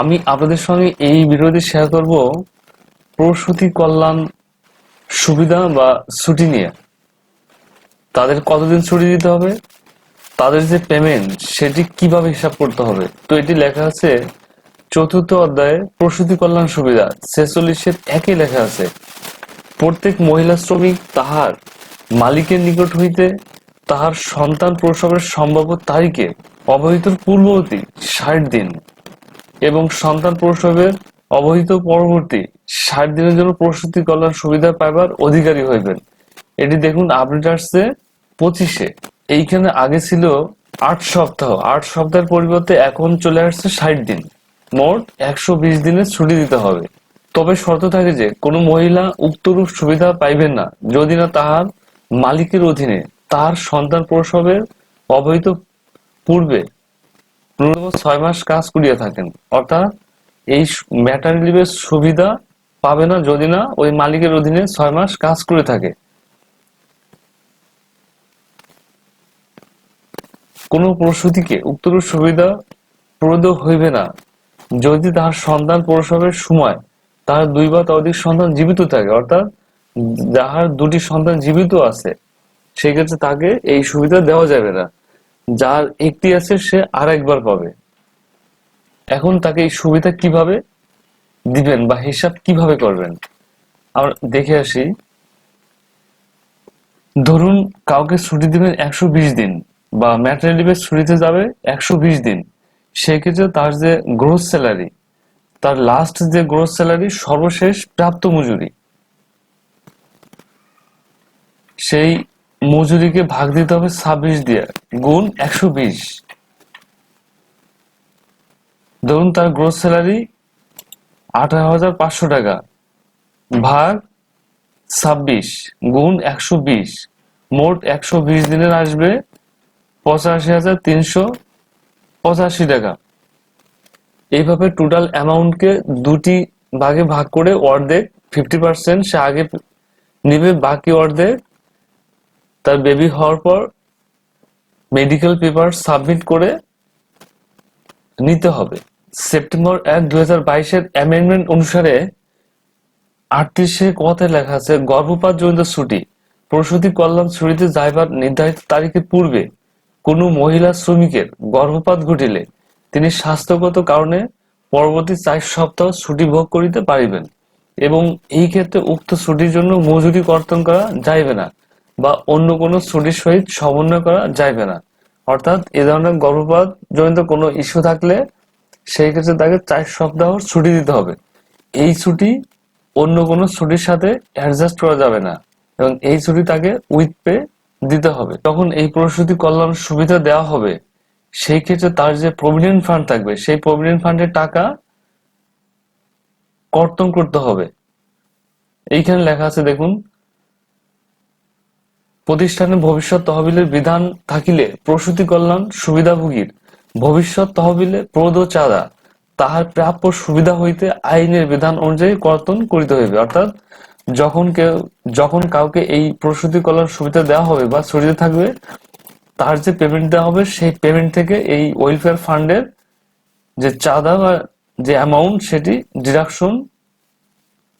আমি আপনাদের সঙ্গে এই ভিডিওতে শেয়ার করব প্রসূতি কল্যাণ সুবিধা বা ছুটি নিয়ে। তাদের কতদিন ছুটি দিতে হবে? তাদের যে পেমেন্ট সেটি কীভাবে হিসাব করতে হবে? তো এটি লেখা আছে, চতুর্থ অধ্যায়ে প্রসূতি কল্যাণ সুবিধা, ছেচল্লিশের একই লেখা আছে। প্রত্যেক মহিলা শ্রমিক তাহার মালিকের নিকট হইতে তাহার সন্তান প্রসবের সম্ভাব্য তারিখে অবহিত পূর্ববর্তী ষাট দিন। এবং সন্তান প্রসবের অবহিত পরবর্তী ষাট দিনের জন্য প্রসূতি কল্যাণ সুবিধা পাইবার অধিকারী হইবেন। এটি দেখুন আপডেট আসছে পঁচিশে। এইখানে আগে ছিল আট সপ্তাহ। আট সপ্তাহের পরিবর্তে এখন চলে আসছে ষাট দিন। মোট একশো বিশ দিনের ছুটি দিতে হবে। তবে শর্ত থাকে যে, কোনো মহিলা উক্তরূপ সুবিধা পাইবেন না। যদি না তাহার মালিকের অধীনে তাহার সন্তান প্রসবের অবহিত পূর্বে ছয় মাস কাজ করিয়া থাকেন। অর্থাৎ এই ম্যাটারনি লিভের সুবিধা পাবে না যদি না ওই মালিকের অধীনে ছয় মাস কাজ করে থাকে। কোন প্রসূতিকে উক্তরূপ সুবিধা প্রদ হইবে না। যদি তাহার সন্তান প্রসবের সময়, তাহার দুই বা ততোধিক সন্তান জীবিত থাকে, অর্থাৎ যাহার দুটি সন্তান জীবিত আছে, সেক্ষেত্রে তাকে এই সুবিধা দেওয়া যাবে না। যার একটি আছে সে আর একবার পাবে। এখন তাকে এই সুবিধা কীভাবে দিবেন বা হিসাব কীভাবে করবেন? আমরা দেখে আসি। ধরুন কাউকে ছুটি দিবেন একশো বিশ দিন বা ম্যাটারি লিভের ছুটিতে যাবে একশো বিশ দিন। সেক্ষেত্রে তার যে গ্রোথ স্যালারি তার লাস্ট যে গ্রোথ স্যালারি সর্বশেষ প্রাপ্ত মজুরি। সেই মজুরিকে ভাগ দিতে হবে ছাব্বিশ দিয়ে, গুণ একশো বিশ। ধরুন তার গ্রোথ স্যালারি আঠারো হাজার পাঁচশো টাকা, ভাগ ছাব্বিশ, গুণ একশো বিশ, মোট একশো বিশ দিনের আসবে পঁচাশি হাজার তিনশো পঁচাশি টাকা। এইভাবে টোটাল অ্যামাউন্টকে দুটি ভাগে ভাগ করে অর্ধেক ফিফটি পার্সেন্ট সে আগে নিবে, বাকি অর্ধেক তার বেবি হওয়ার পর মেডিকেল পেপার সাবমিট করে নিতে হবে। সেপ্টেম্বর এক, দুই হাজার বাইশের অ্যামেন্ডমেন্ট অনুসারে আটত্রিশে কথায় লেখা আছে, গর্ভপাত জনিত ছুটি। প্রসূতি কল্যাণ ছুটিতে যাইবার নির্ধারিত তারিখের পূর্বে কোনো মহিলা শ্রমিকের গর্ভপাত ঘটিলে তিনি স্বাস্থ্যগত কারণে পরবর্তী চার সপ্তাহ ছুটি ভোগ করিতে পারিবেন এবং এই ক্ষেত্রে উক্ত ছুটির জন্য মজুরি কর্তন করা যাইবে না। বা অন্য কোনো ছুটির সহিত সমন্বয় করা যাইবে না। অর্থাৎ এ ধরনের গর্ভপাত জনিত কোনো ইস্যু থাকলে সেই ক্ষেত্রে তাকে চার সপ্তাহ ছুটি দিতে হবে। এই ছুটি অন্য কোনো ছুটির সাথে অ্যাডজাস্ট করা যাবে না এবং এই ছুটি তাকে উইথ পে দিতে হবে। তখন এই প্রসূতি কল্যাণ সুবিধা দেওয়া হবে, সেই ক্ষেত্রে তার যে প্রভিডেন্ট ফান্ড থাকবে, সেই প্রভিডেন্ট ফান্ডের টাকা কর্তন করতে হবে। এইখানে লেখা আছে, দেখুন প্রতিষ্ঠানে ভবিষ্যৎ তহবিলের বিধান থাকিলে প্রসূতি কল্যাণ সুবিধাভোগীর ভবিষ্যৎ তহবিলে প্রদ চাঁদা তাহার প্রাপ্য সুবিধা হইতে আইনের বিধান অনুযায়ী কর্তন করিতে হইবে। অর্থাৎ যখন কেউ, যখন কাউকে এই প্রসূতি কল্যাণ সুবিধা দেওয়া হবে বা ছড়িয়ে থাকবে, তার যে পেমেন্ট দেওয়া হবে, সেই পেমেন্ট থেকে এই ওয়েলফেয়ার ফান্ডের যে চাঁদা বা যে অ্যামাউন্ট সেটি ডিডাকশন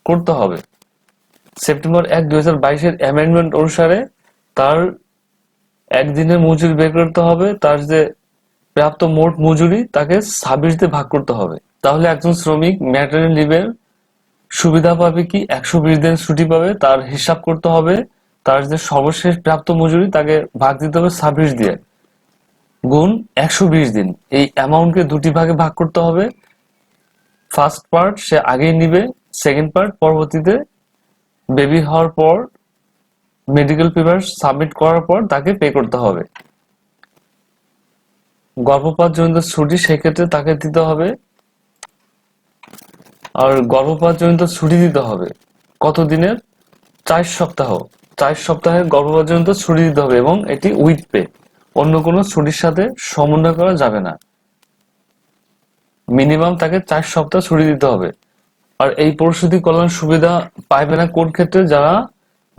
করতে হবে। সেপ্টেম্বর এক দুই হাজার বাইশের অ্যামেন্ডমেন্ট অনুসারে তার একদিনের মজুরি বের করতে হবে, তার যে প্রাপ্ত মোট মজুরি তাকে ছাব্বিশ দিয়ে ভাগ করতে হবে। তাহলে একজন শ্রমিক ম্যাটারি লিভের সুবিধা পাবে কি? একশো বিশ দিন ছুটি পাবে, তার হিসাব করতে হবে, তার যে সর্বশেষ প্রাপ্ত মজুরি তাকে ভাগ দিতে হবে ছাব্বিশ দিয়ে। গুণ একশো বিশ দিন। এই অ্যামাউন্টকে দুটি ভাগে ভাগ করতে হবে। ফার্স্ট পার্ট সে আগেই নিবে, সেকেন্ড পার্ট পরবর্তীতে বেবি হওয়ার পর মেডিকেল পেপার সাবমিট করার পর তাকে পে করতে হবে। গর্ভপাত জনিত ছুটি সেক্ষেত্রে তাকে দিতে হবে আর গর্ভপাত জনিত ছুটি দিতে হবে। কত দিনের চার সপ্তাহ। চার সপ্তাহে গর্ভপাত জনিত ছুটি দিতে হবে এবং এটি উইথ পে অন্য কোনো ছুটির সাথে সমন্বয় করা যাবে না। মিনিমাম তাকে চার সপ্তাহ ছুটি দিতে হবে। আর এই প্রসূতি কল্যাণ সুবিধা পাইবে না কোন ক্ষেত্রে? যারা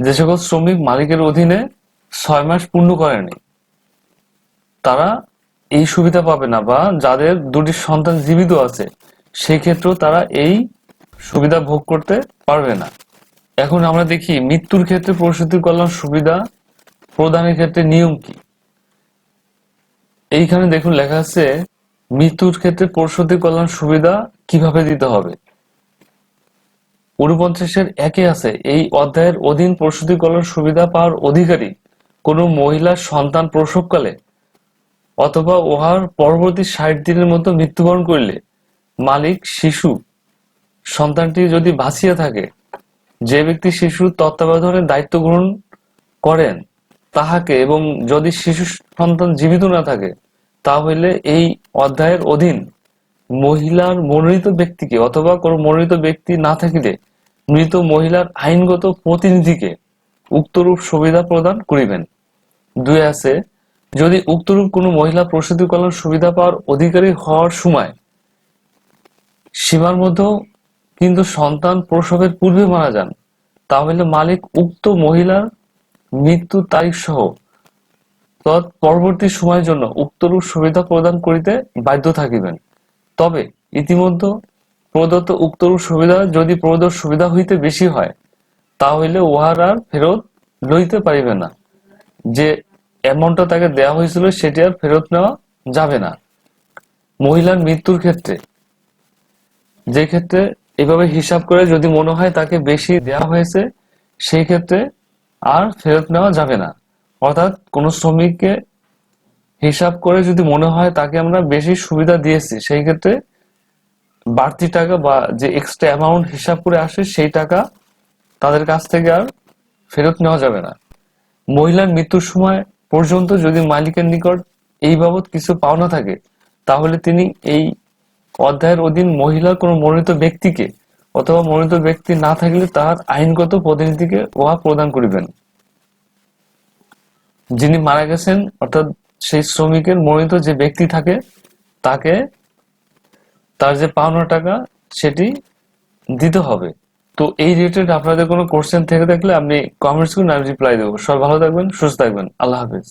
যে সকল শ্রমিক মালিকের অধীনে ছয় মাস পূর্ণ করেনি, তারা এই সুবিধা পাবে না বা যাদের দুটি সন্তান জীবিত আছে, সেই ক্ষেত্রেও তারা এই সুবিধা ভোগ করতে পারবে না। এখন আমরা দেখি মৃত্যুর ক্ষেত্রে প্রসূতি কল্যাণ সুবিধা প্রদানের ক্ষেত্রে নিয়ম কি? এইখানে দেখুন লেখা আছে, মৃত্যুর ক্ষেত্রে প্রসূতি কল্যাণ সুবিধা কীভাবে দিতে হবে? উনপঞ্চাশের একে আছে। এই অধ্যায়ের অধীন প্রসূতি কল্যাণ সুবিধা পাওয়ার অধিকারী কোনো মহিলার সন্তান প্রসবকালে অথবা উহার পরবর্তী ষাট দিনের মতো মৃত্যুবরণ করিলে মালিক শিশু সন্তানটি যদি বাঁচিয়া থাকে, যে ব্যক্তি শিশুর তত্ত্বাবধানের দায়িত্ব গ্রহণ করেন তাহাকে এবং যদি শিশু সন্তান জীবিত না থাকে, তাহলে এই অধ্যায়ের অধীন মহিলার মনোনীত ব্যক্তিকে অথবা কোনো মনোনীত ব্যক্তি না থাকিলে মৃত মহিলার আইনগত প্রতিনিধিকে উক্তরূপ সুবিধা প্রদান করিবেন। দুই আছে, যদি উক্তরূপ কোনো মহিলা প্রসূতি কল্যাণ সুবিধা পাওয়ার অধিকারী হওয়ার সময় সীমার মধ্যেও কিন্তু সন্তান প্রসবের পূর্বে মারা যান, তাহলে মালিক উক্ত মহিলার মৃত্যু তারিখ সহ পরবর্তী সময়ের জন্য উক্তরূপ সুবিধা প্রদান করিতে বাধ্য থাকিবেন। তবে ইতিমধ্যে প্রদত্ত উক্তরূপ সুবিধা যদি প্রদত্ত সুবিধা হইতে বেশি হয় তাহলে উহার আর ফেরত লইতে পারিবে না। যে অ্যামাউন্টটা তাকে দেওয়া হয়েছিল সেটি আর ফেরত নেওয়া যাবে না। মহিলার মৃত্যুর ক্ষেত্রে, যে ক্ষেত্রে এভাবে হিসাব করে যদি মনে হয় তাকে বেশি দেওয়া হয়েছে, সেই ক্ষেত্রে আর ফেরত নেওয়া যাবে না। অর্থাৎ কোন শ্রমিককে হিসাব করে যদি মনে হয় তাকে আমরা বেশি সুবিধা দিয়েছি, সেই ক্ষেত্রে বাড়তি টাকা বা যে এক্সট্রা অ্যামাউন্ট হিসাব করে আসে, সেই টাকা তাদের কাছ থেকে আর ফেরত নেওয়া যাবে না। মহিলার মৃত্যুর সময় পর্যন্ত যদি মালিকের নিকট এই বাবদ কিছু পাওনা থাকে, তাহলে তিনি এই অধ্যায়ের অধীন মহিলার কোনো মনোনীত ব্যক্তিকে অথবা মনোনীত ব্যক্তি না থাকলে তাহার আইনগত প্রতিনিধিকে উহা প্রদান করিবেন। যিনি মারা গেছেন, অর্থাৎ সেই শ্রমিকের মনোনীত যে ব্যক্তি থাকে, তাকে তার যে পাওনা টাকা, সেটি দিতে হবে। তো এই রিলেটেড আপনাদের কোনো কোশ্চেন থেকে থাকলে আপনি কমেন্টস করুন আমি রিপ্লাই দেবো। সবাই ভালো থাকবেন, সুস্থ থাকবেন। আল্লাহ হাফিজ।